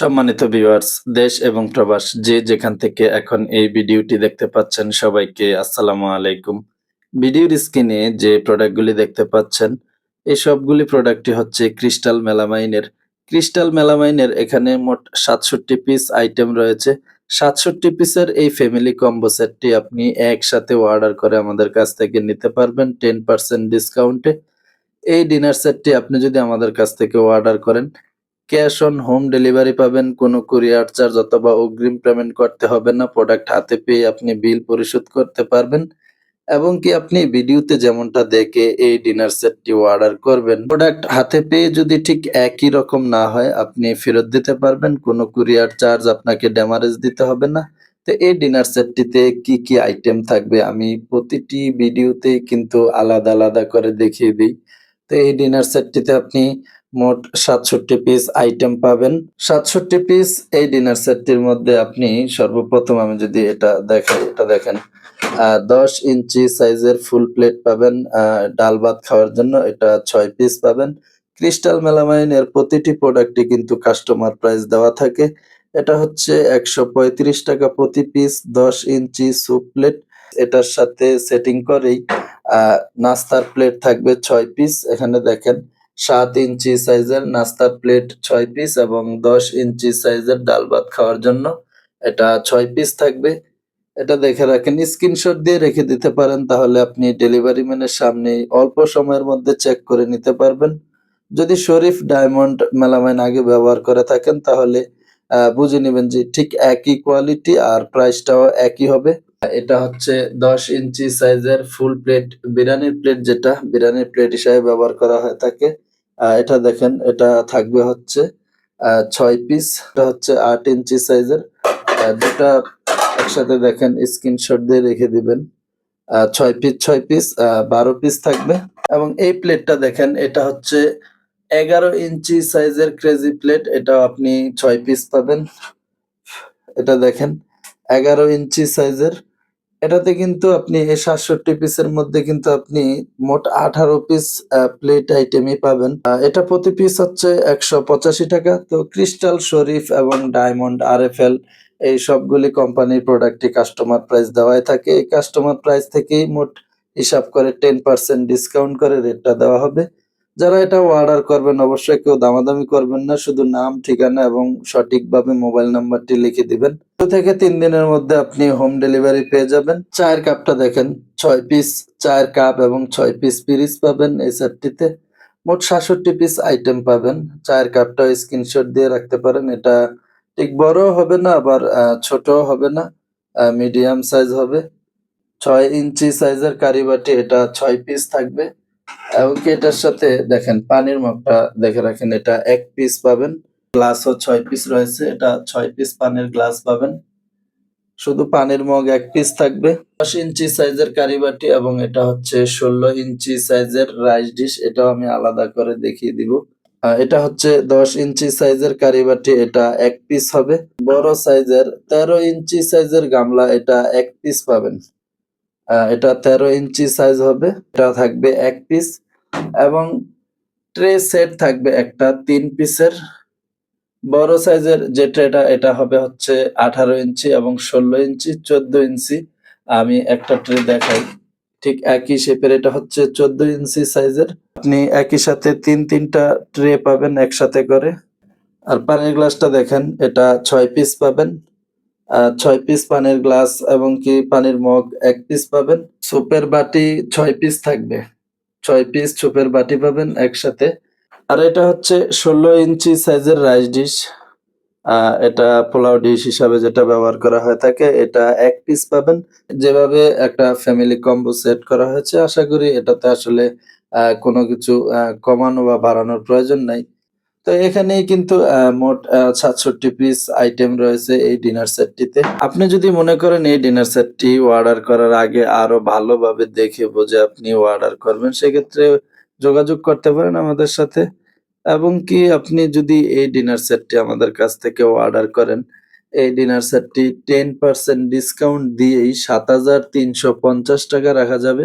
সম্মানিত ভিউয়ার্স দেশ এবং প্রবাস, যে যেখান থেকে এখন এই ভিডিওটি দেখতে পাচ্ছেন, সবাইকে আসসালামু আলাইকুম। ভিডিওর স্ক্রিনে যে প্রোডাক্টগুলি দেখতে পাচ্ছেন, এই সবগুলি প্রোডাক্টই হচ্ছে ক্রিস্টাল মেলামাইনের ক্রিস্টাল মেলামাইনের এখানে মোট সাতষট্টি পিস আইটেম রয়েছে। সাতষট্টি পিসের এই ফ্যামিলি কম্বো সেটটি আপনি একসাথে অর্ডার করে আমাদের কাছ থেকে নিতে পারবেন টেন পার্সেন্ট ডিসকাউন্টে এই ডিনার সেটটি আপনি যদি আমাদের কাছ থেকে অর্ডার করেন ক্যাশ অন হোম ডেলিভারি পাবেন, কোনো কুরিয়ার চার্জ অথবা অগ্রিম পেমেন্ট করতে হবে না, প্রোডাক্ট হাতে পেয়ে আপনি বিল পরিশোধ করতে পারবেন। এবং কি আপনি ভিডিওতে যেমনটা দেখে এই ডিনার সেটটি অর্ডার করবেন। প্রোডাক্ট হাতে পেয়ে যদি ঠিক একই রকম না হয়, আপনি ফেরত দিতে পারবেন, কোনো কুরিয়ার চার্জ আপনাকে ড্যামারেজ দিতে হবে না। তো এই ডিনার সেটটিতে কি কি আইটেম থাকবে আমি প্রতিটি ভিডিওতেই কিন্তু আলাদা আলাদা করে দেখিয়ে দিই। তো এই ডিনার সেটটিতে আপনি মোট সাতষট্টি পিস আইটেম পাবেন। সাতষট্টি পিস এই ডিনার সেটটির মধ্যে আপনি সর্বপ্রথম আমি যদি এটা দেখাই, এটা দেখেন। দশ ইঞ্চি সাইজের ফুল প্লেট পাবেন। ডাল ভাত খাওয়ার জন্য এটা ছয় পিস পাবেন। ক্রিস্টাল মেলামাইনের প্রতিটি প্রোডাক্টই কিন্তু কাস্টমার প্রাইস দেওয়া থাকে। এটা হচ্ছে একশো পঁয়ত্রিশ টাকা প্রতি পিস দশ ইঞ্চি স্যুপ প্লেট এটার সাথে সেটিং করেই নাস্তার প্লেট থাকবে ছয় পিস এখানে দেখেন সাত ইঞ্চি সাইজের নাস্তার প্লেট ছয় পিস এবং দশ ইঞ্চি সাইজের ডাল ভাত খাওয়ার জন্য এটা ছয় পিস থাকবে। এটা দেখে রাখেন, স্ক্রিনশট দিয়ে রেখে দিতে পারেন, তাহলে আপনি ডেলিভারি ম্যানের সামনে অল্প সময়ের মধ্যে চেক করে নিতে পারবেন। যদি শরীফ ডায়মন্ড মেলামাইন আগে ব্যবহার করে থাকেন, তাহলে বুঝে নেবেন যে ঠিক একই কোয়ালিটি আর প্রাইসটাও একই হবে। এটা হচ্ছে দশ ইঞ্চি সাইজের ফুল প্লেট, বিরিয়ানির প্লেট যেটা, বিরিয়ানির প্লেট হিসাবে ব্যবহার করা হয় থাকে এটা দেখেন, এটা থাকবে হচ্ছে ছয় পিস এটা হচ্ছে আট ইঞ্চি সাইজের। দুটা একসাথে দেখেন স্ক্রিনশট দিয়ে রেখে দিবেন। ছয় পিস ছয় পিস বারো পিস থাকবে। এবং এই প্লেটটা দেখেন, এটা হচ্ছে এগারো ইঞ্চি সাইজের ক্রেজি প্লেট এটা আপনি ছয় পিস পাবেন। এটা দেখেন, এগারো ইঞ্চি সাইজের এটাতে কিন্তু আপনি এই সাতষট্টি পিসের মধ্যে কিন্তু আপনি মোট আঠারো পিস প্লেট আইটেমই পাবেন। এটা প্রতি পিস হচ্ছে একশো পঁচাশি টাকা। তো ক্রিস্টাল শরীফ এবং ডায়মন্ড আর এফ এল এই সবগুলি কোম্পানির প্রোডাক্টই কাস্টমার প্রাইস দেওয়াই থাকে। এই কাস্টমার প্রাইস থেকেই মোট হিসাব করে টেন পার্সেন্ট ডিসকাউন্ট করে রেটটা দেওয়া হবে। যারা এটা অর্ডার করবেন, অবশ্যই কেউ দামাদামি করবেন না, শুধু নাম, ঠিকানা এবং সঠিকভাবে মোবাইল নাম্বারটি লিখে দিবেন। দু থেকে তিন দিনের মধ্যে আপনি হোম ডেলিভারি পেয়ে যাবেন। চায়ের কাপটা দেখেন, ছয় পিস চায়ের কাপ এবং ছয় পিস পিরিচ পাবেন এই সেটটিতে। মোট সাতষট্টি পিস আইটেম পাবেন। চায়ের কাপটা স্ক্রিনশট দিয়ে রাখতে পারেন। এটা ঠিক বড় হবে না, আবার ছোট হবে না মিডিয়াম সাইজ হবে। ছয় ইঞ্চি সাইজের কারিবাটি, এটা ছয় পিস থাকবে। এবং কি এটার সাথে দেখেন, পানির মগটা দেখে রাখেন, এটা এক পিস পাবেন গ্লাসও ছয় পিস রয়েছে, এটা ছয় পিস পানির গ্লাস পাবেন। শুধু পানির মগ এক পিস থাকবে। দশ ইঞ্চি সাইজের কারিবাটি এবং এটা হচ্ছে ষোলো ইঞ্চি সাইজের রাইস ডিশ এটাও আমি আলাদা করে দেখিয়ে দিব। এটা হচ্ছে দশ ইঞ্চি সাইজের কারিবাটি এটা এক পিস হবে। বড় সাইজের তেরো ইঞ্চি সাইজের গামলা, এটা এক পিস পাবেন। এটা তেরো ইঞ্চি সাইজ হবে। এটা থাকবে এক পিস এবং ট্রে সেট থাকবে একটা তিন পিসের বড় সাইজের যে ট্রেটা এটা হবে হচ্ছে আঠারো ইঞ্চি এবং ষোলো ইঞ্চি, চোদ্দ ইঞ্চি। আমি একটা ট্রে দেখাই। ঠিক একই শেপের এটা হচ্ছে চোদ্দ ইঞ্চি সাইজের আপনি একই সাথে তিন, তিনটা ট্রে পাবেন একসাথে করে। আর পানির গ্লাসটা দেখেন, এটা ছয় পিস পাবেন। ছয় পিস পানির গ্লাস এবং কি পানির মগ এক পিস পাবেন। সুপের বাটি ছয় পিস থাকবে। ছয় পিস সুপের বাটি পাবেন একসাথে। আর এটা হচ্ছে ষোলো ইঞ্চি সাইজের রাইস ডিশ এটা পোলাও ডিশ হিসাবে যেটা ব্যবহার করা হয়ে থাকে, এটা এক পিস পাবেন। যেভাবে একটা ফ্যামিলি কম্বো সেট করা হয়েছে, আশা করি এটাতে আসলে কোনো কিছু কমানো বা বাড়ানোর প্রয়োজন নাই। তো এখানেই কিন্তু মোট সাতষট্টি পিস আইটেম রয়েছে এই ডিনার সেটটিতে আপনি যদি মনে করেন এই ডিনার সেটটি অর্ডার করার আগে আরও ভালোভাবে দেখে বুঝে আপনি অর্ডার করবেন, সেক্ষেত্রে যোগাযোগ করতে পারেন আমাদের সাথে। এবং কি আপনি যদি এই ডিনার সেটটি আমাদের কাছ থেকে অর্ডার করেন, এই ডিনার সেটটি টেন পার্সেন্ট ডিসকাউন্ট দিয়েই সাত হাজার তিনশো পঞ্চাশ টাকা রাখা যাবে।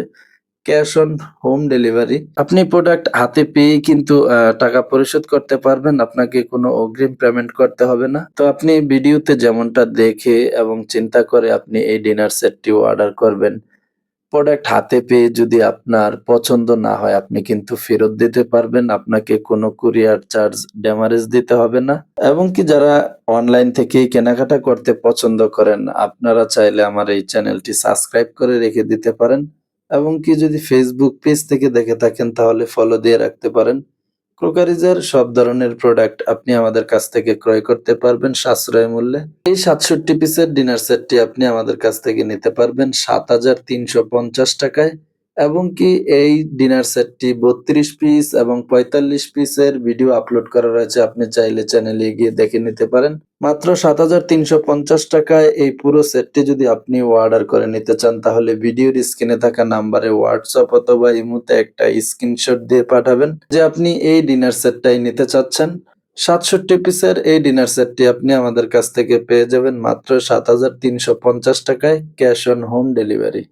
Cash on home delivery. আপনি প্রোডাক্ট হাতে পেয়েই কিন্তু টাকা পরিশোধ করতে পারবেন, আপনাকে কোনো অগ্রিম পেমেন্ট করতে হবে না। তো আপনি ভিডিওতে যেমনটা দেখে এবং চিন্তা করে আপনি এই ডিনার সেটটি অর্ডার করবেন প্রোডাক্ট হাতে পেয়ে যদি আপনার পছন্দ না হয়, আপনি কিন্তু ফেরত দিতে পারবেন, আপনাকে কোনো কুরিয়ার চার্জ ড্যামারেজ দিতে হবে না। এবং কি যারা অনলাইন থেকেই কেনাকাটা করতে পছন্দ করেন, আপনারা চাইলে আমার এই চ্যানেলটি সাবস্ক্রাইব করে রেখে দিতে পারেন। এবং কি যদি ফেসবুক পেজ থেকে দেখে থাকেন, তাহলে ফলো দিয়ে রাখতে পারেন। ক্রোকারিজার সব ধরনের প্রোডাক্ট আপনি আমাদের কাছ থেকে ক্রয় করতে পারবেন সাশ্রয় মূল্যে। এই সাতষট্টি পিসের ডিনার সেটটি আপনি আমাদের কাছ থেকে নিতে পারবেন সাত হাজার তিনশো পঞ্চাশ টাকায়। এবং কি এই ডিনার সেটটি বত্রিশ পিস এবং পঁয়তাল্লিশ পিসের ভিডিও আপলোড করা রয়েছে, আপনি চাইলে চ্যানেলে গিয়ে দেখে নিতে পারেন। মাত্র সাত হাজার তিনশো পঞ্চাশ টাকায় এই পুরো সেটটি যদি আপনি অর্ডার করে নিতে চান, তাহলে ভিডিওর স্ক্রিনে থাকা নাম্বারে হোয়াটসঅ্যাপ অথবা ইমুতে একটা স্ক্রিনশট দিয়ে পাঠাবেন, যে আপনি এই ডিনার সেটটাই নিতে চাচ্ছেন। সাতষট্টি পিসের এই ডিনার সেটটি আপনি আমাদের কাছ থেকে পেয়ে যাবেন মাত্র সাত হাজার তিনশো পঞ্চাশ টাকায় ক্যাশ অন হোম ডেলিভারি